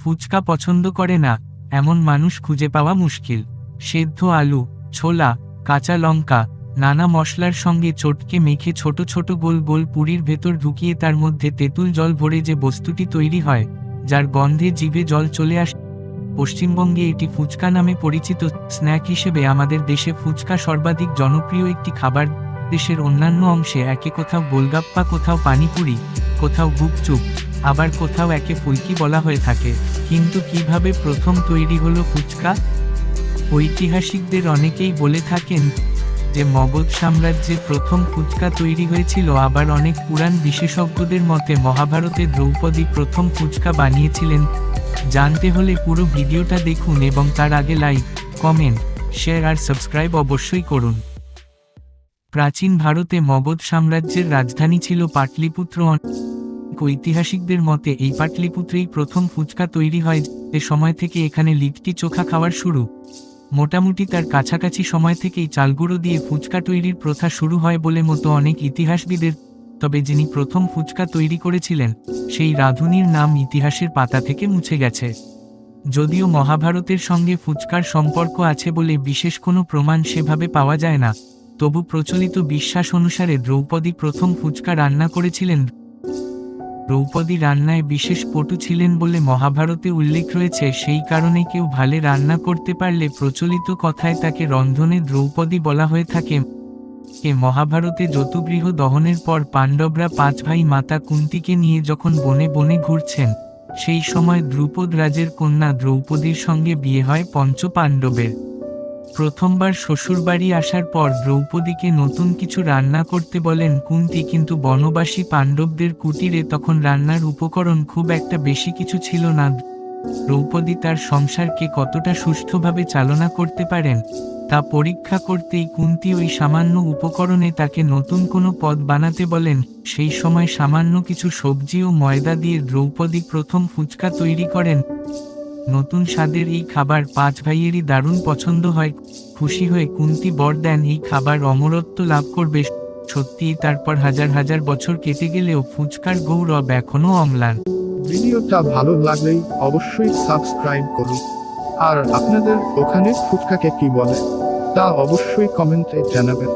ফুচকা পছন্দ করে না, এমন মানুষ খুঁজে পাওয়া মুশকিল। সেদ্ধ আলু, ছোলা, কাঁচা লঙ্কা, নানা মশলার সঙ্গে চটকে মেখে ছোট ছোট গোল গোল পুরীর ভেতর ঢুকিয়ে তার মধ্যে তেঁতুল জল ভরে যে বস্তুটি তৈরি হয়, যার গন্ধে জিভে জল চলে আসে পশ্চিমবঙ্গে এটি ফুচকা নামে পরিচিত স্ন্যাক হিসেবে আমাদের দেশে ফুচকা সর্বাধিক জনপ্রিয় একটি খাবার দেশের অন্যান্য অংশে, একে কোথাও গোলগাপ্পা, কোথাও পানিপুরি। কোথাও গুপচুপ আবার কোথাও একে ফুলকি বলা হয়ে থাকে। কিন্তু কীভাবে প্রথম তৈরি হলো ফুচকা? ঐতিহাসিকদের অনেকেই বলে থাকেন যে মগধ সাম্রাজ্যে প্রথম ফুচকা তৈরি হয়েছিল, আবার অনেক পুরাণ বিশেষজ্ঞদের মতে মহাভারতে দ্রৌপদী প্রথম ফুচকা বানিয়েছিলেন। জানতে হলে পুরো ভিডিওটা দেখুন এবং তার আগে লাইক, কমেন্ট, শেয়ার আর সাবস্ক্রাইব অবশ্যই করুন। প্রাচীন ভারতে মগধ সাম্রাজ্যের রাজধানী ছিল পাটলিপুত্র ঐতিহাসিকদের মতে এই পাটলিপুত্রেই প্রথম ফুচকা তৈরি হয় যে সময় থেকে এখানে লিট্টি চোখা খাওয়ার শুরু। মোটামুটি তার কাছাকাছি সময় থেকেই চালগুঁড়ো দিয়ে ফুচকা তৈরির প্রথা শুরু হয় বলে মতো অনেক ইতিহাসবিদের। তবে যিনি প্রথম ফুচকা তৈরি করেছিলেন, সেই রাঁধুনির নাম ইতিহাসের পাতা থেকে মুছে গেছে। যদিও মহাভারতের সঙ্গে ফুচকার সম্পর্ক আছে বলে বিশেষ কোনো প্রমাণ সেভাবে পাওয়া যায় না, তবু প্রচলিত বিশ্বাস অনুসারে দ্রৌপদী প্রথম ফুচকা রান্না করেছিলেন দ্রৌপদী রান্নায় বিশেষ পটু ছিলেন বলে মহাভারতে উল্লেখ রয়েছে, সেই কারণে কেউ ভালে রান্না করতে পারলে প্রচলিত কথায় তাকে রন্ধনে দ্রৌপদী বলা হয়ে থাকে। এ মহাভারতে যতুগৃহ দহনের পর পাণ্ডবরা পাঁচ ভাই মাতা কুন্তিকে নিয়ে যখন বনে বনে ঘুরছেন, সেই সময় দ্রুপদ রাজের কন্যা দ্রৌপদীর সঙ্গে বিয়ে হয় পঞ্চ পাণ্ডবের প্রথমবার শ্বশুরবাড়ি আসার পর দ্রৌপদীকে নতুন কিছু রান্না করতে বলেন কুন্তি, কিন্তু বনবাসী পাণ্ডবদের কুটিরে তখন রান্নার উপকরণ খুব একটা বেশি কিছু ছিল না। দ্রৌপদী তার সংসারকে কতটা সুষ্ঠুভাবে চালনা করতে পারেন, তা পরীক্ষা করতেই কুন্তি ওই সামান্য উপকরণে তাকে নতুন কোনো পদ বানাতে বলেন। সেই সময় সামান্য কিছু সবজি ও ময়দা দিয়ে দ্রৌপদী প্রথম ফুচকা তৈরি করেন। নতুন স্বাদের এই খাবার পাঁচ ভাইয়েরই দারুণ পছন্দ হয়। খুশি হয়ে কুন্তি বর দেন, এই খাবার অমরত্ব লাভ করবে। সত্যিই তারপর হাজার হাজার বছর কেটে গেলেও ফুচকার গৌরব এখনও অম্লান। ভিডিওটা ভালো লাগলেই অবশ্যই সাবস্ক্রাইব করুন। আর আপনাদের ওখানে ফুচকাকে কি বলে, তা অবশ্যই কমেন্টে জানাবেন।